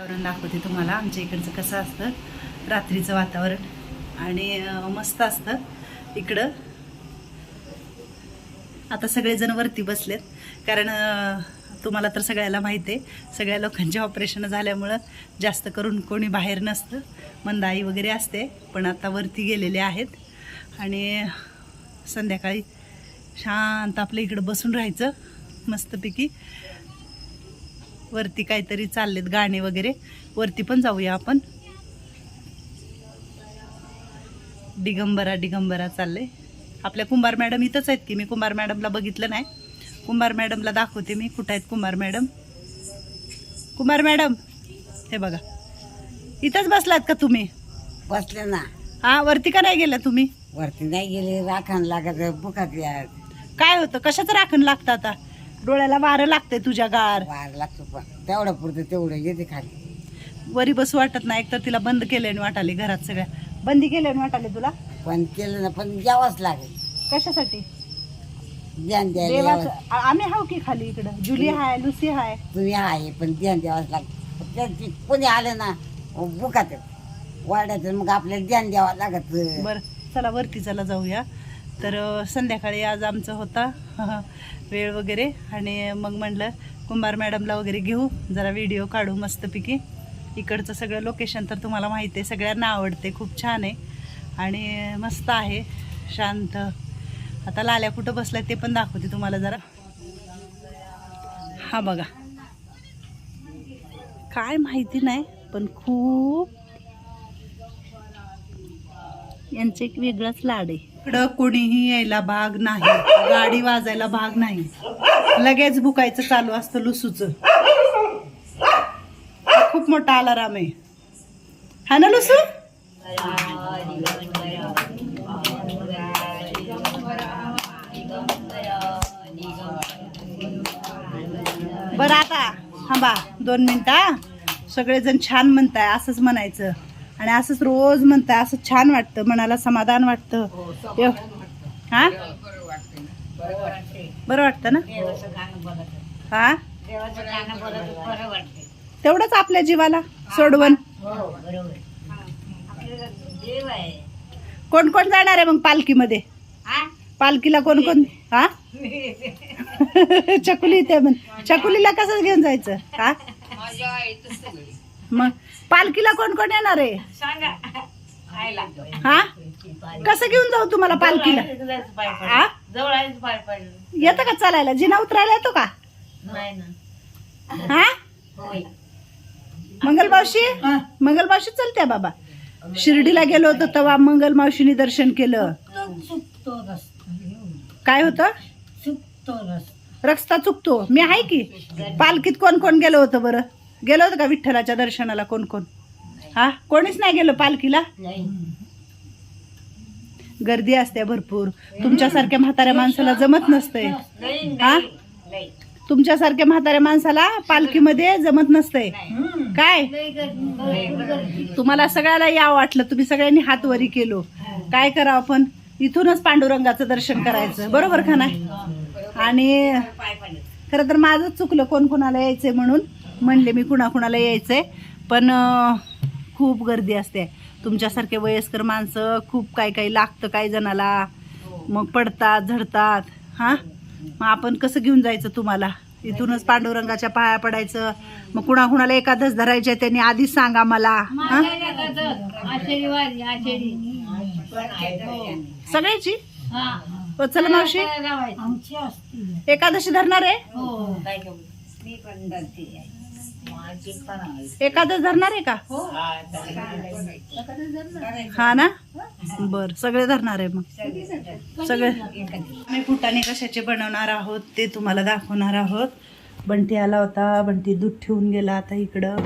वातावरण दाखवते तुम्हाला. आमच्या इकडचं कसं असतं रात्रीचं वातावरण. आणि मस्त असतं इकडं. आता सगळेजण वरती बसलेत. कारण तुम्हाला तर सगळ्याला माहिती आहे सगळ्या लोकांचे ऑपरेशन झाल्यामुळं जास्त करून कोणी बाहेर नसतं. मंदाई वगैरे असते पण आता वरती गेलेले आहेत. आणि संध्याकाळी शांत आपल्या इकडं बसून राहायचं मस्तपैकी. वरती काहीतरी चाललेत गाणे वगैरे. वरती पण जाऊया आपण. दिगंबरा दिगंबरा चालले आपल्या कुंभार मॅडम इथंच आहेत की मी कुंभार मॅडमला बघितलं नाही. कुंभार मॅडमला दाखवते मी कुठं आहेत कुंभार मॅडम? कुंभार मॅडम हे बघा. इथंच बसलात का तुम्ही? बसले ना. हा वरती का नाही गेला तुम्ही? वरती नाही गेले राखण लागत काय होतं? कशाचं राखण लागतं आता? डोळ्याला वारं लागतंय तुझ्या गार. वार लागतो पण. तेवढं पुरतं तेवढं येते खाली. वरी बसू वाटत नाही एकतर तिला बंद केल्याने वाटाली घरात सगळ्या. बंदी केल्याने वाटाले तुला? पण केलं ना पण यावंच लागेल. कशासाठी? ध्यान द्यायला देवाचं यावंच. आ- आम्ही हाव की खाली इकडं. Julie hi Lucy hi. तुम्ही आहे पण ध्यान द्यावंच लागतं त्यांची कोणी आलं ना बुकात वाड्याचं मग आपल्याला ध्यान द्यावं लागत. बर चला वरती चला जाऊया. तर संध्याकाळी आज आमचं होता वेळ वगैरे. आणि मग म्हणलं कुंभार मॅडमला वगैरे घेऊ जरा व्हिडिओ काढू मस्तपैकी. इकडचं सगळं लोकेशन तर तुम्हाला माहिती आहे सगळ्यांना आवडते खूप छान आहे. आणि मस्त आहे शांत. आता लाल्या कुठं बसलाय ते पण दाखवते तुम्हाला जरा. हा बघा. काय माहिती नाही पण खूप. यांचं एक वेगळाच लाड आहे. इकडं कोणीही यायला भाग नाही. गाडी वाजायला भाग नाही. लगेच भुकायचं चालू असतं लुसूच. खूप मोठा अलाराम आहे. हा ना लुसू? बरं आता थांबा दोन मिनिटं सगळेजण छान म्हणताय असंच म्हणायचं. आणि असंच रोज म्हणताय असं छान वाटतं मनाला समाधान वाटतं. एव- हा? बरं वाटतं ना? हा? तेवढंच आपल्या जीवाला सोडवण. कोण कोण जाणार आहे मग पालखीमध्ये? पालखीला कोण कोण? हा? चकुली इथे म्हण. चकुलीला कसं घेऊन जायचं? हा? मग पालखीला कोण कोण येणार आहे? हा? कसं घेऊन जाऊ तुम्हाला पालखीला? हा येतं का चालायला? जिना उतरायला येतो का? हा? मंगलमावशी मंगलमावशी चलते बाबा. शिर्डीला गेलो होतो तेव्हा मंगलमावशीने दर्शन केलं. काय होतं? रस्ता चुकतो. मी आहे की? पालखीत कोण कोण गेलो होतं बरं? गेलो होतं का विठ्ठलाच्या दर्शनाला कोण कोण? हा? कोणीच नाही गेलो पालखीला? गर्दी असते भरपूर. तुमच्यासारख्या म्हाताऱ्या माणसाला जमत नसतंय. हा? तुमच्यासारख्या म्हाताऱ्या माणसाला पालखीमध्ये जमत नसतंय. काय? तुम्हाला सगळ्याला या वाटलं तुम्ही सगळ्यांनी हात वरी केलो. काय करावं आपण? इथूनच पांडुरंगाचं दर्शन करायचं. बरोबर का नाही? आणि खरं तर माझंच चुकलं कोण कोणाला यायचंय म्हणून. म्हणले मी कुणाकुणाला यायचंय पण अं, खूप गर्दी असते. तुमच्यासारखे वयस्कर माणसं खूप काही काही लागतं काही जणाला. मग पडतात झडतात हां? मग आपण कसं घेऊन जायचं तुम्हाला? इथूनच पांडुरंगाच्या पाया पडायचं. मग कुणाकुणाला एकादश धरायचे त्यांनी आधीच सांगा मला. हां? सगळ्याची? हो, चला मावशी. एकादशी धरणार आहे? एकादश धरणार आहे का? हा. ना? बर सगळे धरणार आहे मग. सगळे. आम्ही फुटाणे कशाचे बनवणार आहोत ते तुम्हाला दाखवणार आहोत. बंटी आला होता बंटी दूध ठेवून गेला आता इकडं.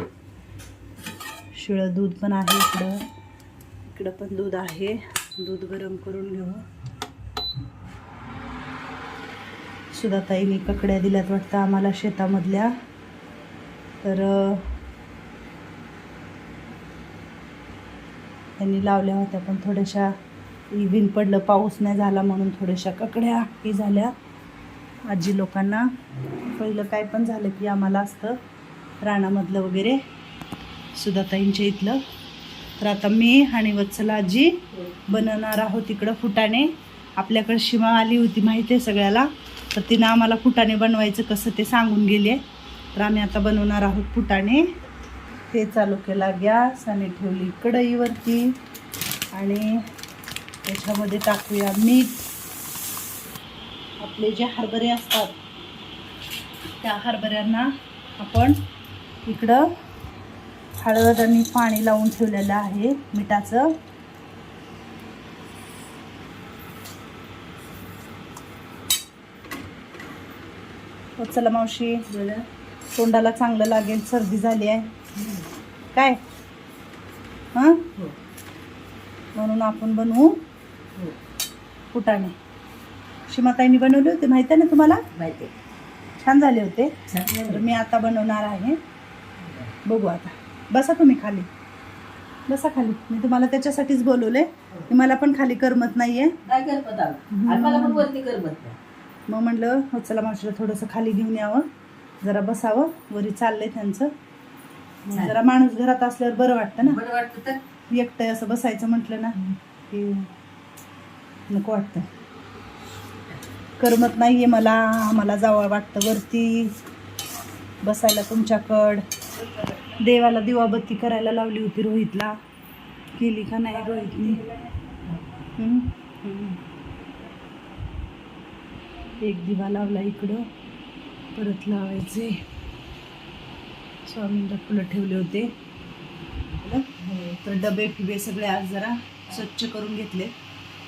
शिळं दूध पण आहे इकडं. इकडं पण दूध आहे. दूध गरम करून घेऊ. सुधाताईने ककड्या दिल्यात वाटतं आम्हाला शेतामधल्या. तर त्यांनी लावल्या होत्या पण थोड्याशा विन पडलं पाऊस नाही झाला म्हणून थोड्याशा ककड्या हे झाल्या. आजी लोकांना पहिलं काय पण झालं की आम्हाला असतं राणामधलं वगैरे. सुधाताईंच्या इथलं. तर आता मी आणि वत्सलाजी बनवणार आहोत इकडं फुटाणे. आपल्याकडे शिमा आली होती माहिती आहे सगळ्याला? तर तिनं आम्हाला फुटाणे बनवायचं कसं ते सांगून गेले तर आम्ही आता बनवणार आहोत फुटाणे ते चालू केला गॅस आणि ठेवली कढईवरती. आणि त्याच्यामध्ये टाकूया मीठ. आपले जे हरभरे असतात त्या हरभऱ्यांना आपण इकडं हळद आणि पाणी लावून ठेवलेलं आहे मिठाचं. हो, चला मावशी. तोंडाला चांगलं लागेल सर्दी झाली आहे. काय? हां? म्हणून आपण बनवू फुटाणे शिमाताईंनी बनवले होते माहिती आहे ना तुम्हाला? माहिती छान झाले होते. तर मी आता बनवणार आहे. बघू आता. बसा तुम्ही खाली. बसा खाली. मी तुम्हाला त्याच्यासाठीच बोलवले. की मला पण खाली करमत नाहीये. नाही. मग म्हणलं हो चला मावशीला थोडंसं खाली घेऊन यावं. जरा बसावं. वरी चाललंय त्यांचं. मग जरा माणूस घरात असल्यावर बरं वाटतं ना? बरं वाटतं तर. एकटं असं बसायचं म्हटलं ना की नको वाटतं. करमत नाहीये मला मला जावं वाटतं वरती. बसायला तुमच्याकड. देवाला दिवाबत्ती करायला लावली होती रोहितला. केली का नाही रोहितनी? हम्म? हम्म. एक दिवा लावला इकडं. परत लावायचे. स्वामींना फुलं ठेवले होते. तर डबे फिबे सगळे आज जरा स्वच्छ करून घेतले.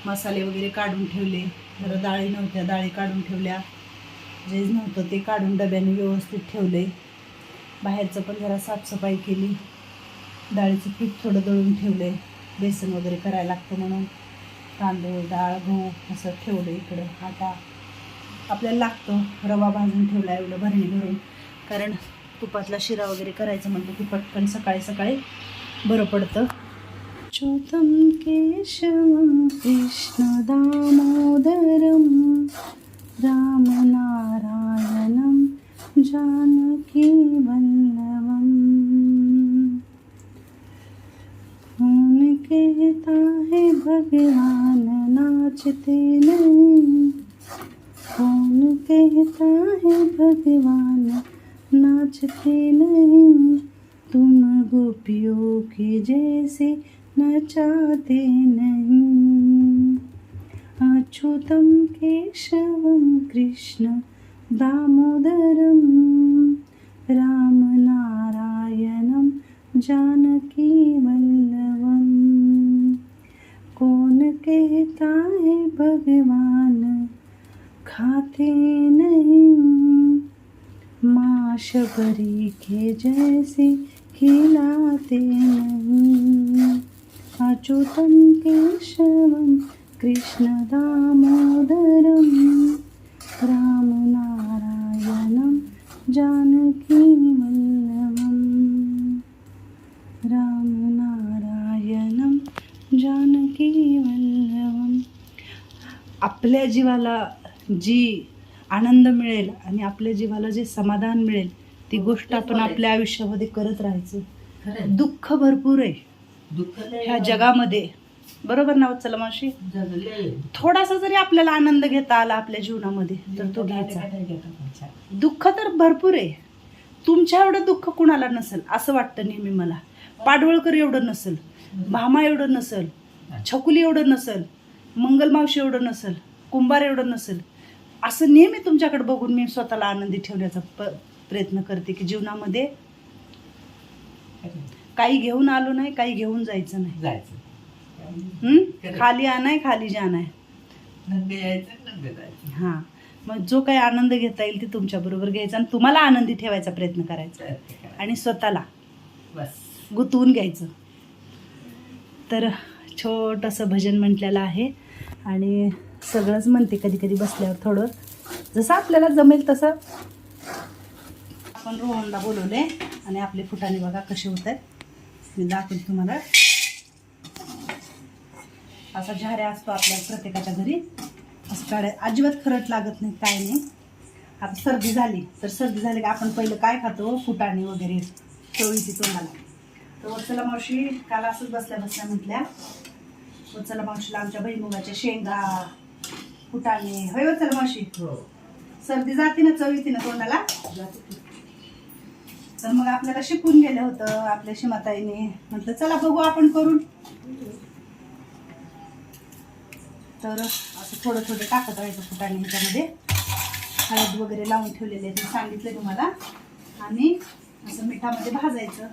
मसाले वगैरे काढून ठेवले. जरा डाळी नव्हत्या डाळी काढून ठेवल्या. जे नव्हतं ते काढून डब्याने व्यवस्थित ठेवले. बाहेरचं पण जरा साफसफाई केली. डाळीचं पीठ थोडं दळून ठेवले. बेसन वगैरे करायला लागतं म्हणून. तांदूळ डाळ गहू असं ठेवलं इकडं आटा आपल्याला लागतं. रवा भाजून ठेवला एवढं भरणी भरून. कारण तुपातला शिरा वगैरे करायचं म्हटलं की पटकन सकाळी सकाळी बरं पडतं. च्युतं केशवं कृष्णदामोदरं रामनारायणं जानकीवल्लभम् कौन कहता है भगवान नाचते नहीं। कहता है भगवान नाचते नहीं। तुम गोपियों के जैसे नचाते नहीं। अच्युतम केशवं कृष्ण दामोदरं रामनारायणं जानकीवल्लभम् कौन कहता है भगवान खाते नहीं। माँ शबरी के जैसे खिलाते नहीं। अच्युतं केशवं कृष्णदामोदरं रामनारायणं जानकीवल्लभम् रामनारायणं जानकीवल्लभम् आपल्या जीवाला जी आनंद मिळेल आणि आपल्या जीवाला जे समाधान मिळेल ती गोष्ट आपण आपल्या आयुष्यामध्ये करत राहायचं. दुःख भरपूर आहे. दुःख ह्या जगामध्ये. बरोबर ना चला मावशी? जगले. थोडासा जरी आपल्याला आनंद घेता आला आपल्या जीवनामध्ये तर तो घ्यायचा. दुःख तर भरपूर आहे. तुमच्या एवढं दुःख कुणाला नसेल असं वाटतं नेहमी मला. पाडवळकर एवढं नसेल भामा एवढं नसेल छकुली एवढं नसेल मंगलमावशी एवढं नसेल कुंभार एवढं नसेल असं नेहमी तुमच्याकडे बघून मी स्वतःला आनंदी ठेवण्याचा प प्रयत्न करते की जीवनामध्ये काही घेऊन आलो नाही काही घेऊन जायचं नाही. जायचं? खाली आणाय खाली जाणाय जायचं. हां. मग जो काही आनंद घेता येईल ते तुमच्या बरोबर घ्यायचा आणि तुम्हाला आनंदी ठेवायचा प्रयत्न करायचा. आणि स्वतःला बस. गुंतवून घ्यायचं. तर छोटंसं भजन म्हटलेलं आहे. आणि सगळंच म्हणते कधी कधी बसल्यावर थोडं. जसं आपल्याला जमेल तसं. आपण रोहनला बोलवले आणि आपले फुटाणे बघा कसे होत आहेत. मी दाखवते तुम्हाला. असा झाऱ्या असतो आपल्या प्रत्येकाच्या घरी. असं काढाय अजिबात खरट लागत नाही काय नाही. आता सर्दी झाली. तर सर्दी झाली का आपण पहिलं काय खातो? फुटाणे वगैरे. चवळीची तोंडाला तर वत्सला मावशी काल असंच बसल्या बसल्या म्हटल्या वत्सला मावशीला आमच्या भैमुगाच्या शेंगा फुटाणे होय वत्सला मावशी? सर्दी जाते ना चव येते ना तोंडाला? तर मग आपल्याला शिकून गेलं होतं आपल्या शिमाताईने. म्हटलं चला बघू आपण करून. तर असं थोडं थोडं टाकत राहायचं फुटाणे ह्याच्यामध्ये. हळद वगैरे लावून ठेवलेले आहे ते सांगितलं तुम्हाला. आणि असं मिठामध्ये भाजायचं.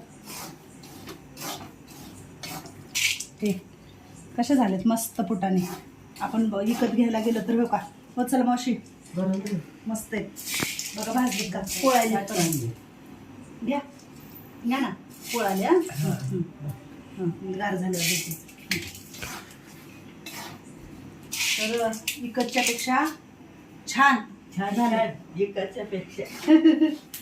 ते कसे झालेत मस्त फुटाणे आपण विकत घ्यायला गेलो तर का. हो चला मावशी. मस्त आहे. बघा भाजले का? पोळायला. घ्या. घ्या ना. पोळाले. हं, गार देते तर विकतच्या पेक्षा छान. छान छान. इकडच्या पेक्षा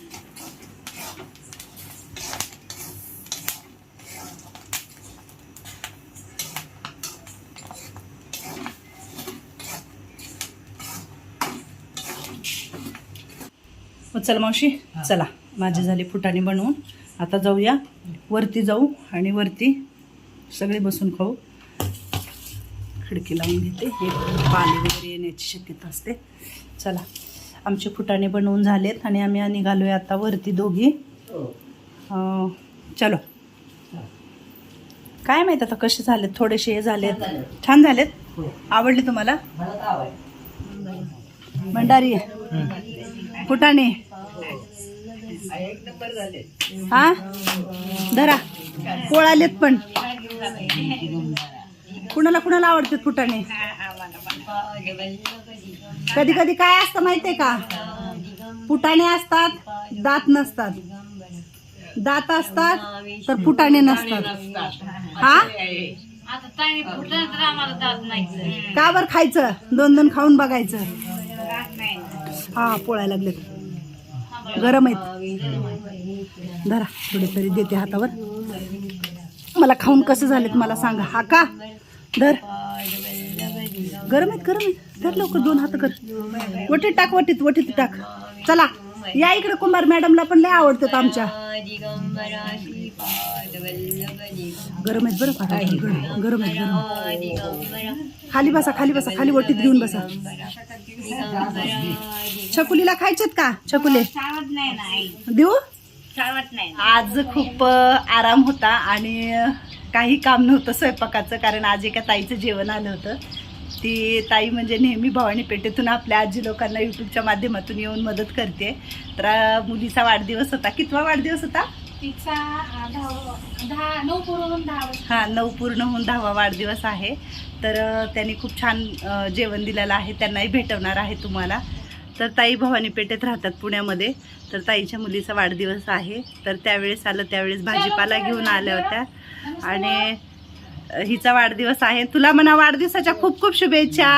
मग चला मावशी चला. माझी झाली फुटाणे बनवून. आता जाऊया. वरती जाऊ आणि वरती सगळे बसून खाऊ. खिडकी लावून घेते. हे पाणी वगैरे येण्याची शक्यता असते. चला. आमचे फुटाणे बनवून झालेत आणि आम्ही निघालोय आता वरती दोघी. अं, चलो. काय माहीत आता कसे झालेत? थोडेसे हे झालेत. छान झालेत. आवडले तुम्हाला? भंडारी फुटाणे. हा? धरा. पोळालेत पण. कुणाला कुणाला आवडतात फुटाणे? कधी कधी काय असतं माहितीये का? फुटाणे असतात दात नसतात. दात असतात तर फुटाणे नसतात. हा? का बर खायचं? दोन दोन खाऊन बघायचं. हा पोळायला लागलेत. गरम आहेत. धरा थोडे तरी देते हातावर. मला खाऊन कसं झालेत मला सांगा. हा का? धर. गरम आहेत गरम आहेत. धर लवकर दोन हात कर. वटीत टाक वटीत वटीत टाक. चला. या इकडे कुंभार मॅडमला पण लय आवडतात आमच्या. गरम आहेत बरं फार गरम गरम आहेत. गरम खाली बसा खाली बसा खाली वटीत घेऊन बसा. छकुलीला खायचेत का? छकुले. देऊ? आज खूप आराम होता आणि काही काम नव्हतं स्वयंपाकाचं कारण आज एका ताईचं जेवण आलं होतं. ती ताई म्हणजे नेहमी भवानी पेठेतून आपल्या आजी लोकांना यूट्यूबच्या माध्यमातून येऊन मदत करते. तर मुलीचा वाढदिवस होता. कितवा वाढदिवस होता? हा नऊ पूर्ण होऊन दहावा वाढदिवस आहे. तर त्यांनी खूप छान जेवण दिलेलं आहे. त्यांनाही भेटवणार आहे तुम्हाला. तर ताई भवानी पेठेत राहतात पुण्यामध्ये. तर ताईच्या मुलीचा वाढदिवस आहे. तर त्यावेळेस आलं त्यावेळेस भाजीपाला घेऊन आल्या होत्या. आणि हिचा वाढदिवस आहे. तुला म्हणा वाढदिवसाच्या खूप खूप शुभेच्छा.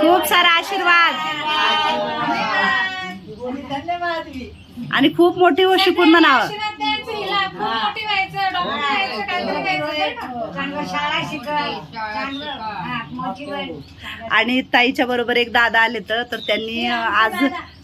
खूप सारा आशीर्वाद. आणि खूप मोठी हो शिकून म्हणावं. हा. आणि ताईच्या बरोबर एक दादा आले तर त्यांनी आज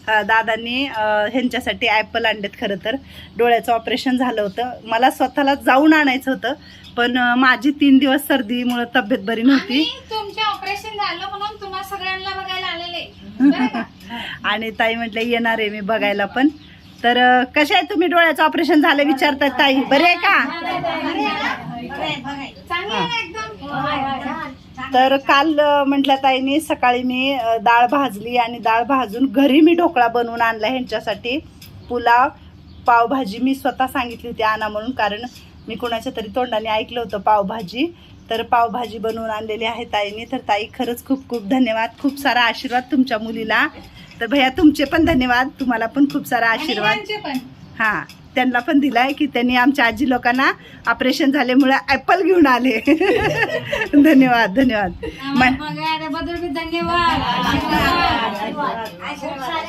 दादांनी ह्यांच्यासाठी ॲपल आणलेत खरं तर. डोळ्याचं ऑपरेशन झालं होतं. मला स्वतःला जाऊन आणायचं होतं पण माझी तीन दिवस सर्दीमुळे तब्येत बरी नव्हती. आणि तुमचे ऑपरेशन झालं म्हणून तुम्हाला सगळ्यांना बघायला आलेले. बरं का? आणि ताई म्हटलं येणार आहे मी बघायला पण. तर कशा आहे तुम्ही? डोळ्याचं ऑपरेशन झालं विचारतात ताई. बरे आहे का? तर काल अ, म्हटल्या ताईने सकाळी मी डाळ भाजली आणि डाळ भाजून घरी मी ढोकळा बनवून आणला ह्यांच्यासाठी. पुलाव पावभाजी मी स्वतः सांगितली होती आणा म्हणून कारण मी कोणाच्या तरी तोंडाने ऐकलं होतं पावभाजी. तर पावभाजी बनवून आणलेली आहे ताईने. तर ताई खरंच खूप खूप धन्यवाद. खूप सारा आशीर्वाद तुमच्या मुलीला. तर भैया तुमचे पण धन्यवाद. तुम्हाला पण खूप सारा आशीर्वाद. हां. त्यांना पण दिलाय की त्यांनी आमच्या आजी लोकांना ऑपरेशन झाल्यामुळे ॲपल घेऊन आले. धन्यवाद धन्यवाद. धन्यवाद.